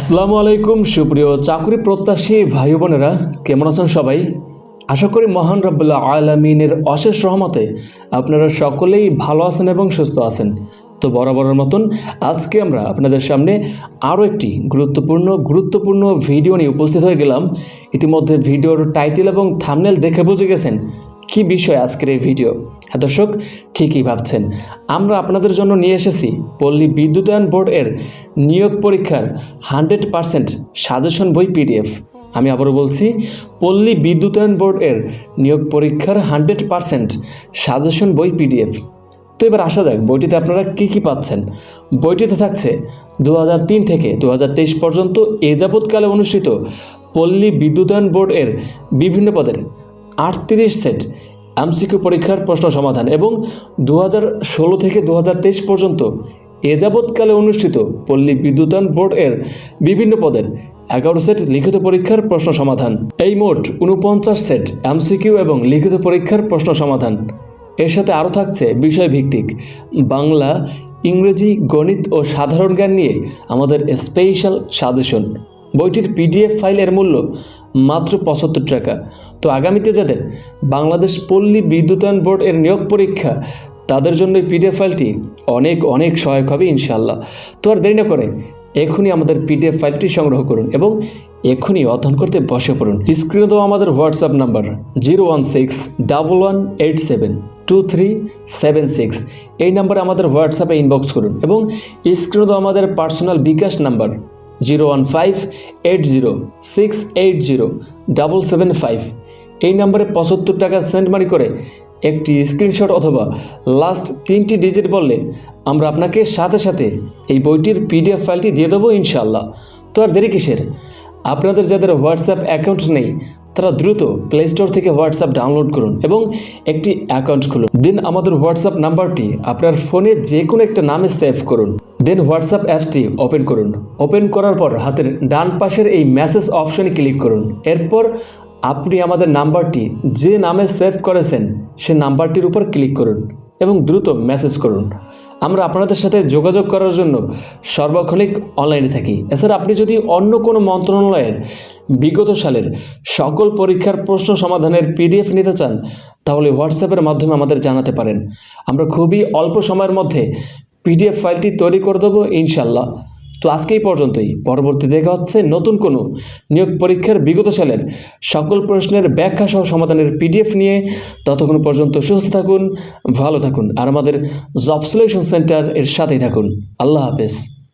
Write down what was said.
আসসালামু আলাইকুম, সুপ্রিয় চাকরি প্রত্যাশী ভাই বোনেরা, কেমন আছেন সবাই? আশা করি মহান রব্বুল্লাহ আলমিনের অশেষ রহমতে আপনারা সকলেই ভালো আছেন এবং সুস্থ আছেন। তো বরাবরের মতন আজকে আমরা আপনাদের সামনে আরও একটি গুরুত্বপূর্ণ গুরুত্বপূর্ণ ভিডিও নিয়ে উপস্থিত হয়ে গেলাম। ইতিমধ্যে ভিডিওর টাইটেল এবং থামনেল দেখে বুঝে গেছেন। কি বিষয় আজকের এই ভিডিও হ্যাঁ দর্শক, ঠিকই ভাবছেন। আমরা আপনাদের জন্য নিয়ে এসেছি পল্লী বিদ্যুতায়ন বোর্ড এর নিয়োগ পরীক্ষার হান্ড্রেড পারসেন্ট সাজেশন বই পিডিএফ। আমি আবারও বলছি, পল্লী বিদ্যুতায়ন বোর্ড এর নিয়োগ পরীক্ষার হান্ড্রেড পারসেন্ট সাজেশন বই পিডিএফ। তো এবার আসা যাক, বইটিতে আপনারা কী কী পাচ্ছেন? বইটিতে থাকছে দু হাজার তিন থেকে দু হাজার তেইশ পর্যন্ত এ যাবৎকালে অনুষ্ঠিত পল্লী বিদ্যুতায়ন বোর্ড এর বিভিন্ন পদের আটত্রিশ সেট এমসিকিউ পরীক্ষার প্রশ্ন সমাধান এবং দু থেকে দু হাজার তেইশ পর্যন্ত এ যাবৎকালে অনুষ্ঠিত পল্লী বিদ্যুতায়ন বোর্ড এর বিভিন্ন পদের এগারো সেট লিখিত পরীক্ষার প্রশ্ন সমাধান। এই মোট উনপঞ্চাশ সেট এমসিকিউ এবং লিখিত পরীক্ষার প্রশ্ন সমাধান। এর সাথে আরও থাকছে বিষয়ভিত্তিক বাংলা, ইংরেজি, গণিত ও সাধারণ জ্ঞান নিয়ে আমাদের স্পেশাল সাজেশন। বইটির পিডিএফ ফাইলের মূল্য মাত্র পঁচাত্তর টাকা। তো আগামীতে যাদের বাংলাদেশ পল্লী বিদ্যুতায়ন বোর্ড এর নিয়োগ পরীক্ষা, তাদের জন্য এই পিডিএফ ফাইলটি অনেক অনেক সহায়ক হবে ইনশাল্লাহ তো আর দেরি না করে এখনই আমাদের পিডিএফ ফাইলটি সংগ্রহ করুন এবং এখনই অধ্যয়ন করতে বসে পড়ুন। স্ক্রিনে দেওয়া আমাদের WhatsApp number zero one six, double one, eight seven, two three seven six. এই নাম্বারে আমাদের হোয়াটসঅ্যাপে ইনবক্স করুন এবং স্ক্রিনে দেওয়া আমাদের personal bKash number zero one five eight zero six eight zero double seven five. এই নাম্বারে পঁচাত্তর টাকা সেন্ড মারি করে একটি স্ক্রিনশট অথবা লাস্ট তিনটি ডিজিট বললে আমরা আপনাকে সাথে সাথে এই বইটির পিডিএফ ফাইলটি দিয়ে দেবো ইনশাল্লাহ তো আর দেরি কিসের? আপনাদের যাদের হোয়াটসঅ্যাপ অ্যাকাউন্ট নেই তারা দ্রুত প্লে স্টোর থেকে হোয়াটসঅ্যাপ ডাউনলোড করুন এবং একটি অ্যাকাউন্ট খুলুন। দেন আমাদের হোয়াটসঅ্যাপ নাম্বারটি আপনার ফোনে যে কোনো একটা নামে সেভ করুন। দেন হোয়াটসঅ্যাপ অ্যাপসটি ওপেন করুন। ওপেন করার পর হাতের ডান পাশের এই মেসেজ অপশনে ক্লিক করুন। এরপর আপনি আমাদের নাম্বারটি যে নামে সেভ করেছেন, সে নাম্বারটির উপর ক্লিক করুন এবং দ্রুত মেসেজ করুন। আমরা আপনাদের সাথে যোগাযোগ করার জন্য সর্বক্ষণিক অনলাইনে থাকি। এছাড়া আপনি যদি অন্য কোনো মন্ত্রণালয়ের বিগত সালের সকল পরীক্ষার প্রশ্ন সমাধানের পিডিএফ নিতে চান, তাহলে হোয়াটসঅ্যাপের মাধ্যমে আমাদের জানাতে পারেন। আমরা খুবই অল্প সময়ের মধ্যে পিডিএফ ফাইলটি তৈরি করে দেবো ইনশাল্লাহ তো আজকে এই পর্যন্তই। পরবর্তী দেখা হচ্ছে নতুন কোনো নিয়োগ পরীক্ষার বিগত সালের সকল প্রশ্নের ব্যাখ্যা সহ সমাধানের পিডিএফ নিয়ে। ততক্ষণ পর্যন্ত সুস্থ থাকুন, ভালো থাকুন, আর আমাদের জব সলিউশন সেন্টার এর সাথেই থাকুন। আল্লাহ হাফেজ।